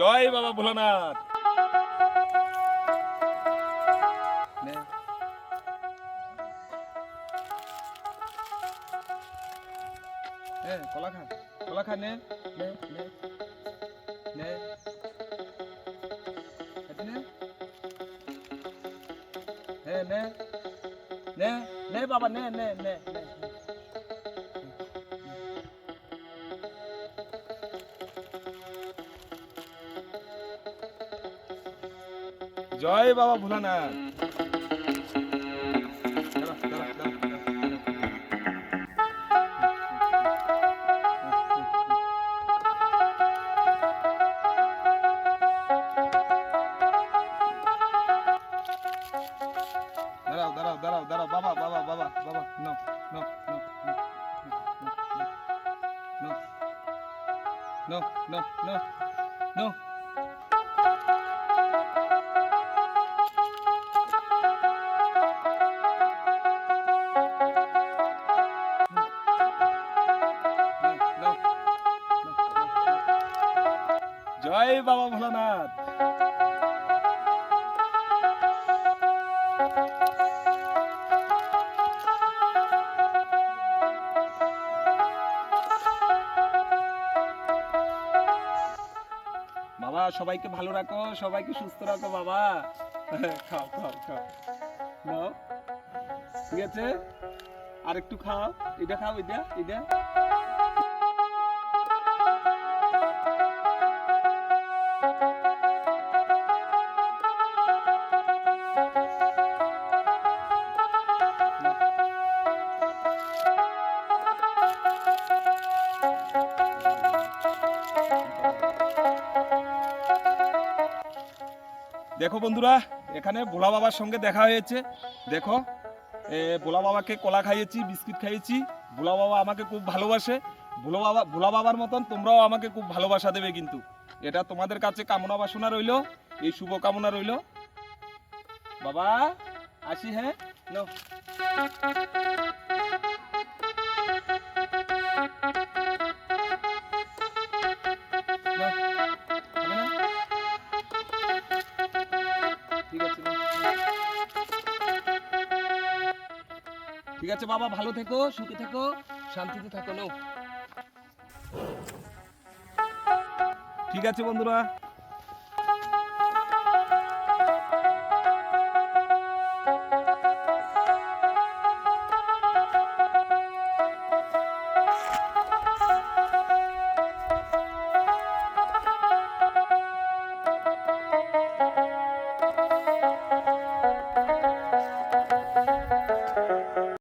জয় বাবা ভোলানাথ। নে। নে, কলা খা কলা খা নে নে নে নে। এটি নে। নে নে নে নে বাবা নে নে নে নে। জয় বাবা ভোলানাথ দাঁড়া, দাঁড়া, দাঁড়া, দাঁড়া। দাঁড়াও দাঁড়াও দাঁড়াও দাঁড়াও বাবা বাবা বাবা বাবা নো নো জয় বাবা ভোলানাথ। বাবা, সবাইকে ভালো রাখো, সবাইকে সুস্থ রাখো বাবা। খাও খাও খাও। নাও। ঠিক আছে? আর একটু খাও। এটা খাও, এটা এটা। দেখো বন্ধুরা, এখানে ভোলা বাবার সঙ্গে দেখা হয়েছে। দেখো ভোলা বাবাকে কলা খাইয়েছি, বিস্কিট খাইয়েছি। ভোলা বাবা আমাকে খুব ভালোবাসে। ভোলা বাবা, ভোলা বাবার মতন তোমরাও আমাকে খুব ভালোবাসা দেবে কিন্তু। এটা তোমাদের কাছে কামনা বাসনা রইল, এই শুভ কামনা রইল। বাবা, আসি হ্যাঁ? ঠিক আছে বাবা ভালো থেকো সুখে থেকো শান্তিতে থাকো নাও। ঠিক আছে বন্ধুরা।